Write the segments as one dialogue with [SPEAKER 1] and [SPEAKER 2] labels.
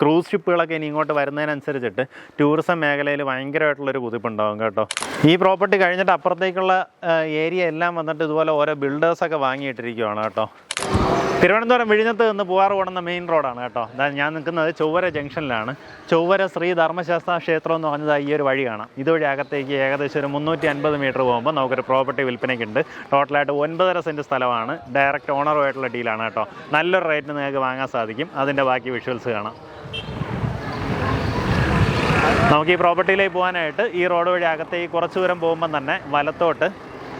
[SPEAKER 1] Cruise ഷിപ്പുകളൊക്കെ ഇനി ഇങ്ങോട്ട് വരുന്നതിനനുസരിച്ചിട്ട് tourism മേഖലയിൽ ഭയങ്കരമായിട്ടുള്ളൊരു കുതിപ്പുണ്ടാകും കേട്ടോ. ഈ പ്രോപ്പർട്ടി കഴിഞ്ഞിട്ട് അപ്പുറത്തേക്കുള്ള ഏരിയ എല്ലാം വന്നിട്ട് ഇതുപോലെ ഓരോ ബിൽഡേഴ്സൊക്കെ വാങ്ങിയിട്ടിരിക്കുവാണ് കേട്ടോ. തിരുവനന്തപുരം വിഴിഞ്ഞത്ത് നിന്ന് പൂവാറ് പോകുന്ന മെയിൻ റോഡാണ് കേട്ടോ. ഞാൻ നിൽക്കുന്നത് ചൊവ്വര ജംഗ്ഷനിലാണ്. ചൊവ്വര ശ്രീ ധർമ്മശാസ്ത്ര ക്ഷേത്രം എന്ന് പറഞ്ഞത് ഈ ഒരു വഴി കാണാം. ഇതുവഴി അകത്തേക്ക് ഏകദേശം ഒരു മുന്നൂറ്റി അൻപത് മീറ്റർ പോകുമ്പോൾ നമുക്കൊരു പ്രോപ്പർട്ടി വിൽപ്പനയ്ക്കുണ്ട്. ടോട്ടലായിട്ട് ഒൻപതര സെന്റ് സ്ഥലമാണ്. ഡയറക്റ്റ് ഓണറുമായിട്ടുള്ള ഡീലാണ് കേട്ടോ. നല്ലൊരു റേറ്റിന് നിങ്ങൾക്ക് വാങ്ങാൻ സാധിക്കും. അതിന്റെ ബാക്കി വിഷ്വൽസ് കാണാം. നമുക്ക് ഈ പ്രോപ്പർട്ടിയിലേക്ക് പോകാനായിട്ട് ഈ റോഡ് വഴി അകത്തേക്ക് കുറച്ച് ദൂരം പോകുമ്പം തന്നെ വലത്തോട്ട്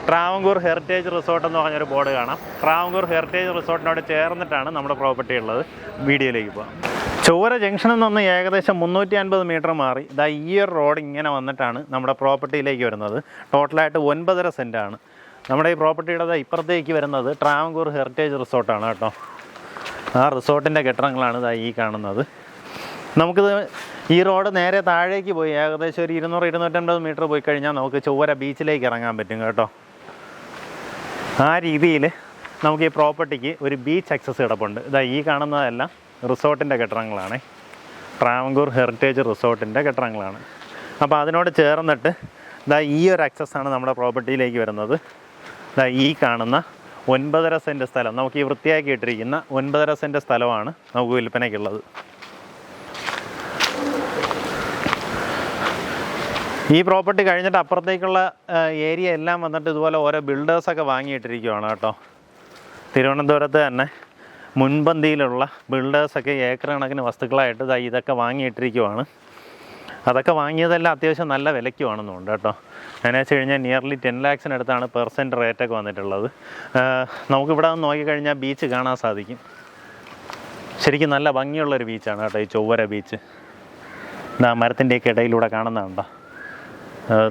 [SPEAKER 1] ട്രാവങ്കൂർ ഹെറിറ്റേജ് റിസോർട്ട് എന്ന് പറഞ്ഞൊരു ബോർഡ് കാണാം. ട്രാവങ്കൂർ ഹെറിറ്റേജ് റിസോർട്ടിനോട് ചേർന്നിട്ടാണ് നമ്മുടെ പ്രോപ്പർട്ടി ഉള്ളത്. വീഡിയോയിലേക്ക് പോകാം. ചൊവ്വര ജംഗ്ഷനിൽ നിന്ന് ഏകദേശം മുന്നൂറ്റി അൻപത് മീറ്റർ മാറി. ഇതാ ഈ ഒരു റോഡ് ഇങ്ങനെ വന്നിട്ടാണ് നമ്മുടെ പ്രോപ്പർട്ടിയിലേക്ക് വരുന്നത്. ടോട്ടലായിട്ട് ഒൻപതര സെന്റാണ് നമ്മുടെ ഈ പ്രോപ്പർട്ടിയുടെ ഇപ്പുറത്തേക്ക് വരുന്നത് ട്രാവങ്കൂർ ഹെറിറ്റേജ് റിസോർട്ടാണ് കേട്ടോ. ആ റിസോർട്ടിന്റെ കെട്ടിടങ്ങളാണ് ഇതാ ഈ കാണുന്നത്. നമുക്കിത് ഈ റോഡ് നേരെ താഴേക്ക് പോയി ഏകദേശം ഒരു ഇരുന്നൂറ് ഇരുന്നൂറ്റമ്പത് മീറ്റർ പോയി കഴിഞ്ഞാൽ നമുക്ക് ചൊവ്വര ബീച്ചിലേക്ക് ഇറങ്ങാൻ പറ്റും കേട്ടോ. ആ രീതിയിൽ നമുക്ക് ഈ പ്രോപ്പർട്ടിക്ക് ഒരു ബീച്ച് ആക്സസ് കിടപ്പുണ്ട്. ഇതാ ഈ കാണുന്നതെല്ലാം റിസോർട്ടിന്റെ കെട്ടിടങ്ങളാണ്. ട്രാവങ്കൂർ ഹെറിറ്റേജ് റിസോർട്ടിന്റെ കെട്ടിടങ്ങളാണ്. അപ്പോൾ അതിനോട് ചേർന്നിട്ട് ഇതാ ഈ ഒരു ആണ് നമ്മുടെ പ്രോപ്പർട്ടിയിലേക്ക് വരുന്നത്. ഇതാ ഈ കാണുന്ന ഒൻപതര സെന്റ് സ്ഥലം നമുക്ക് ഈ വൃത്തിയാക്കി ഇട്ടിരിക്കുന്ന ഒൻപതര സെന്റ് സ്ഥലമാണ് നമുക്ക് വിൽപ്പനയ്ക്കുള്ളത്. ഈ പ്രോപ്പർട്ടി കഴിഞ്ഞിട്ട് അപ്പുറത്തേക്കുള്ള ഏരിയ എല്ലാം വന്നിട്ട് ഇതുപോലെ ഓരോ ബിൽഡേഴ്സൊക്കെ വാങ്ങിയിട്ടിരിക്കുവാണ് കേട്ടോ. തിരുവനന്തപുരത്ത് തന്നെ മുൻപന്തിയിലുള്ള ബിൽഡേഴ്സൊക്കെ ഏക്കർ കണക്കിന് വസ്തുക്കളായിട്ട് ഇതൊക്കെ വാങ്ങിയിട്ടിരിക്കുവാണ്. അതൊക്കെ വാങ്ങിയതെല്ലാം അത്യാവശ്യം നല്ല വിലയ്ക്കുവാണെന്നുണ്ട് കേട്ടോ. അതിനെ വെച്ച് കഴിഞ്ഞാൽ നിയർലി ടെൻ ലാക്സിനടുത്താണ് പെർസെന്റ് റേറ്റൊക്കെ വന്നിട്ടുള്ളത്. നമുക്കിവിടെ നിന്ന് നോക്കിക്കഴിഞ്ഞാൽ ബീച്ച് കാണാൻ സാധിക്കും. ശരിക്കും നല്ല ഭംഗിയുള്ളൊരു ബീച്ചാണ് കേട്ടോ ഈ ചൊവ്വര ബീച്ച് ഇതാ മരത്തിന്റെയൊക്കെ ഇടയിലൂടെ കാണുന്നതുണ്ടോ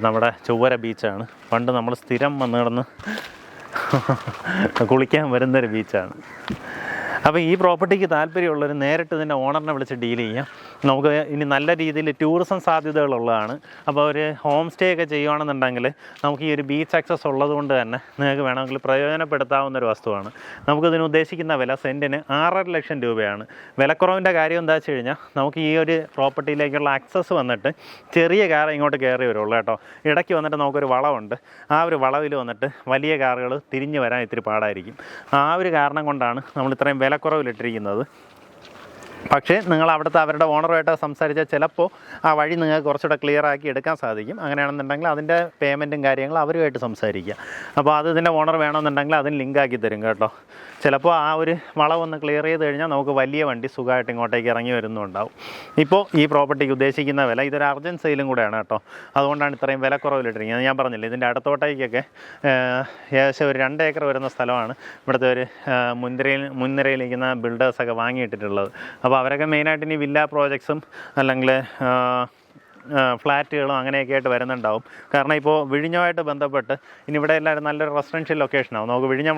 [SPEAKER 1] നമ്മുടെ ചൊവ്വര ബീച്ചാണ്. പണ്ട് നമ്മൾ സ്ഥിരം വന്ന് കിടന്ന് കുളിക്കാൻ വരുന്നൊരു ബീച്ചാണ്. അപ്പോൾ ഈ പ്രോപ്പർട്ടിക്ക് താല്പര്യമുള്ളവർ നേരിട്ട് ഇതിന്റെ ഓണറിനെ വിളിച്ച് ഡീൽ ചെയ്യാം. നമുക്ക് ഇനി നല്ല രീതിയിൽ ടൂറിസം സാധ്യതകളുള്ളതാണ്. അപ്പോൾ ഒരു ഹോം സ്റ്റേ ഒക്കെ ചെയ്യുകയാണെന്നുണ്ടെങ്കിൽ നമുക്ക് ഈ ഒരു ബീച്ച് ആക്സസ് ഉള്ളതുകൊണ്ട് തന്നെ നിങ്ങൾക്ക് വേണമെങ്കിൽ പ്രയോജനപ്പെടുത്താവുന്ന ഒരു വസ്തുവാണ്. നമുക്കിതിന് ഉദ്ദേശിക്കുന്ന വില സെന്റിന് ആറര ലക്ഷം രൂപയാണ്. വിലക്കുറവിന്റെ കാര്യം എന്താ വെച്ച് കഴിഞ്ഞാൽ നമുക്ക് ഈ ഒരു പ്രോപ്പർട്ടിയിലേക്കുള്ള ആക്സസ് വന്നിട്ട് ചെറിയ കാർ ഇങ്ങോട്ട് കയറി വരുള്ളൂ കേട്ടോ. ഇടയ്ക്ക് വന്നിട്ട് നമുക്കൊരു വളവുണ്ട്. ആ ഒരു വളവിൽ വന്നിട്ട് വലിയ കാറുകൾ തിരിഞ്ഞു വരാൻ ഇത്തിരി പാടായിരിക്കും. ആ ഒരു കാരണം കൊണ്ടാണ് നമ്മൾ ഇത്രയും വിലക്കുറവിലിട്ടിരിക്കുന്നത് പക്ഷേ നിങ്ങൾ അവിടുത്തെ അവരുടെ ഓണറുമായിട്ട് സംസാരിച്ചാൽ ചിലപ്പോൾ ആ വഴി നിങ്ങൾക്ക് കുറച്ചുകൂടെ ക്ലിയർ ആക്കി എടുക്കാൻ സാധിക്കും. അങ്ങനെയാണെന്നുണ്ടെങ്കിൽ അതിന്റെ പേയ്മെന്റും കാര്യങ്ങളും അവരുമായിട്ട് സംസാരിക്കുക. അപ്പോൾ അത് ഇതിന്റെ ഓണർ വേണമെന്നുണ്ടെങ്കിൽ അതിന് ലിങ്ക് ആക്കി തരും കേട്ടോ. ചിലപ്പോൾ ആ ഒരു വളവൊന്ന് ക്ലിയർ ചെയ്ത് കഴിഞ്ഞാൽ നമുക്ക് വലിയ വണ്ടി സുഖമായിട്ട് ഇങ്ങോട്ടേക്ക് ഇറങ്ങി വരുന്നുണ്ടാവും. ഇപ്പോൾ ഈ പ്രോപ്പർട്ടിക്ക് ഉദ്ദേശിക്കുന്ന വില ഇതൊരു അർജന്റ് സെയിലും കൂടെയാണ് കേട്ടോ. അതുകൊണ്ടാണ് ഇത്രയും വിലക്കുറവിലിട്ടിരിക്കുന്നത് ഞാൻ പറഞ്ഞില്ലേ ഇതിന്റെ അടുത്തോട്ടേക്കൊക്കെ ഏകദേശം ഒരു രണ്ട് ഏക്കർ വരുന്ന സ്ഥലമാണ് ഇവിടുത്തെ ഒരു മുൻനിരയിൽ മുൻനിരയിലിരിക്കുന്ന ബിൽഡേഴ്സൊക്കെ വാങ്ങിയിട്ടിട്ടുള്ളത്. അപ്പോൾ അവരൊക്കെ മെയിനായിട്ട് ഇനി വില്ല പ്രോജക്ട്സും അല്ലെങ്കിൽ ഫ്ലാറ്റുകളും അങ്ങനെയൊക്കെ ആയിട്ട് വരുന്നുണ്ടാവും. കാരണം ഇപ്പോൾ വിഴിഞ്ഞമായിട്ട് ബന്ധപ്പെട്ട് ഇനി ഇവിടെ എല്ലാവരും നല്ലൊരു റെസിഡൻഷ്യൽ ലൊക്കേഷനാവും നമുക്ക് വിഴിഞ്ഞം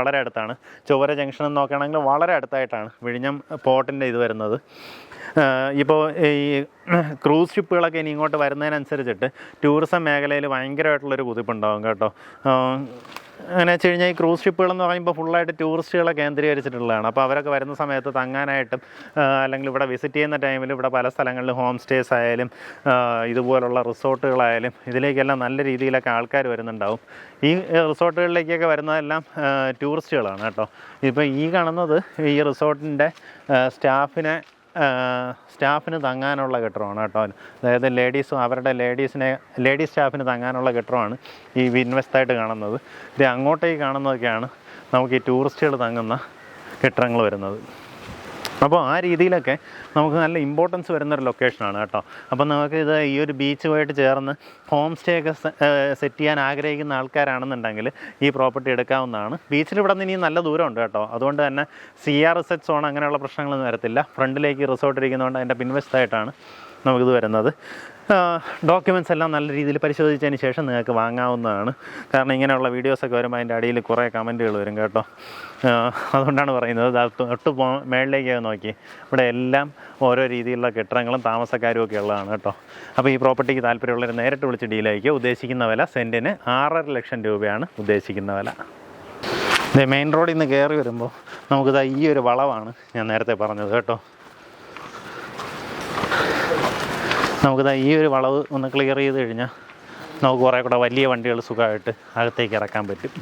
[SPEAKER 1] വളരെ അടുത്താണ്. ചുവര ജംഗ്ഷൻ എന്ന് നോക്കുകയാണെങ്കിൽ വളരെ അടുത്തായിട്ടാണ് വിഴിഞ്ഞം പോർട്ടിന്റെ ഇത് വരുന്നത്. ഇപ്പോൾ ഈ ക്രൂസ് ഷിപ്പുകളൊക്കെ ഇനി ഇങ്ങോട്ട് വരുന്നതിനനുസരിച്ചിട്ട് ടൂറിസം മേഖലയിൽ ഭയങ്കരമായിട്ടുള്ളൊരു കുതിപ്പുണ്ടാകും കേട്ടോ. അങ്ങനെ വെച്ച് കഴിഞ്ഞാൽ ഈ ക്രൂസ് ഷിപ്പുകൾ എന്ന് പറയുമ്പോൾ ഫുള്ളായിട്ട് ടൂറിസ്റ്റുകളെ കേന്ദ്രീകരിച്ചിട്ടുള്ളതാണ്. അപ്പോൾ അവരൊക്കെ വരുന്ന സമയത്ത് തങ്ങാനായിട്ടും അല്ലെങ്കിൽ ഇവിടെ വിസിറ്റ് ചെയ്യുന്ന ടൈമിൽ ഇവിടെ പല സ്ഥലങ്ങളിലും ഹോം സ്റ്റേസ് ആയാലും ഇതുപോലുള്ള റിസോർട്ടുകളായാലും ഇതിലേക്കെല്ലാം നല്ല രീതിയിലൊക്കെ ആൾക്കാർ വരുന്നുണ്ടാവും. ഈ റിസോർട്ടുകളിലേക്കൊക്കെ വരുന്നതെല്ലാം ടൂറിസ്റ്റുകളാണ് കേട്ടോ. ഇപ്പോൾ ഈ കാണുന്നത് ഈ റിസോർട്ടിന്റെ സ്റ്റാഫിനെ സ്റ്റാഫിന് തങ്ങാനുള്ള കെട്ടിടമാണ് കേട്ടോ. അതായത് ലേഡീസും അവരുടെ ലേഡീസിനെ ലേഡീസ് സ്റ്റാഫിന് തങ്ങാനുള്ള കെട്ടിടമാണ് ഈ വിൻവെസ്റ്റായിട്ട് കാണുന്നത്. ഇത് അങ്ങോട്ടേക്ക് കാണുന്നതൊക്കെയാണ് നമുക്ക് ഈ ടൂറിസ്റ്റുകൾ തങ്ങുന്ന കെട്ടിടങ്ങൾ വരുന്നത്. അപ്പോൾ ആ രീതിയിലൊക്കെ നമുക്ക് നല്ല ഇമ്പോർട്ടൻസ് വരുന്നൊരു ലൊക്കേഷനാണ് കേട്ടോ. അപ്പോൾ നമുക്ക് ഇത് ഈ ഒരു ബീച്ചുമായിട്ട് ചേർന്ന് ഹോം സ്റ്റേ ഒക്കെ സെറ്റ് ചെയ്യാൻ ആഗ്രഹിക്കുന്ന ആൾക്കാരാണെന്നുണ്ടെങ്കിൽ ഈ പ്രോപ്പർട്ടി എടുക്കാവുന്നതാണ്. ബീച്ചിൽ ഇവിടെ നിന്ന് ഇനി നല്ല ദൂരമുണ്ട് കേട്ടോ. അതുകൊണ്ട് തന്നെ C R S H zone അങ്ങനെയുള്ള പ്രശ്നങ്ങളൊന്നും വരത്തില്ല. ഫ്രണ്ടിലേക്ക് റിസോർട്ട് ഇരിക്കുന്നതുകൊണ്ട് അതിന്റെ പിൻവെസ്റ്റായിട്ടാണ് നമുക്കിത് വരുന്നത്. ഡോക്യുമെന്റ്സ് എല്ലാം നല്ല രീതിയിൽ പരിശോധിച്ചതിന് ശേഷം നിങ്ങൾക്ക് വാങ്ങാവുന്നതാണ്. കാരണം ഇങ്ങനെയുള്ള വീഡിയോസൊക്കെ വരുമ്പോൾ അതിന്റെ അടിയിൽ കുറേ കമന്റുകൾ വരും കേട്ടോ. അതുകൊണ്ടാണ് പറയുന്നത്. തൊട്ട് പോ മേളിലേക്ക് നോക്കി. ഇവിടെ എല്ലാം ഓരോ രീതിയിലുള്ള കെട്ടിടങ്ങളും താമസക്കാരും ഒക്കെ ഉള്ളതാണ് കേട്ടോ. അപ്പോൾ ഈ പ്രോപ്പർട്ടിക്ക് താല്പര്യമുള്ളവർ നേരിട്ട് വിളിച്ച് ഡീലായിരിക്കും ഉദ്ദേശിക്കുന്ന വില സെന്റിന് ആറര ലക്ഷം രൂപയാണ് ഉദ്ദേശിക്കുന്ന വില. മെയിൻ റോഡിൽ നിന്ന് കയറി വരുമ്പോൾ നമുക്കിതാ ഈ ഒരു വളവാണ് ഞാൻ നേരത്തെ പറഞ്ഞത് കേട്ടോ. നമുക്കിതാ ഈ ഒരു വളവ് ഒന്ന് ക്ലിയർ ചെയ്ത് കഴിഞ്ഞാൽ നമുക്ക് കുറേ കൂടെ വലിയ വണ്ടികൾ സുഖമായിട്ട് അകത്തേക്ക് ഇറക്കാൻ പറ്റും.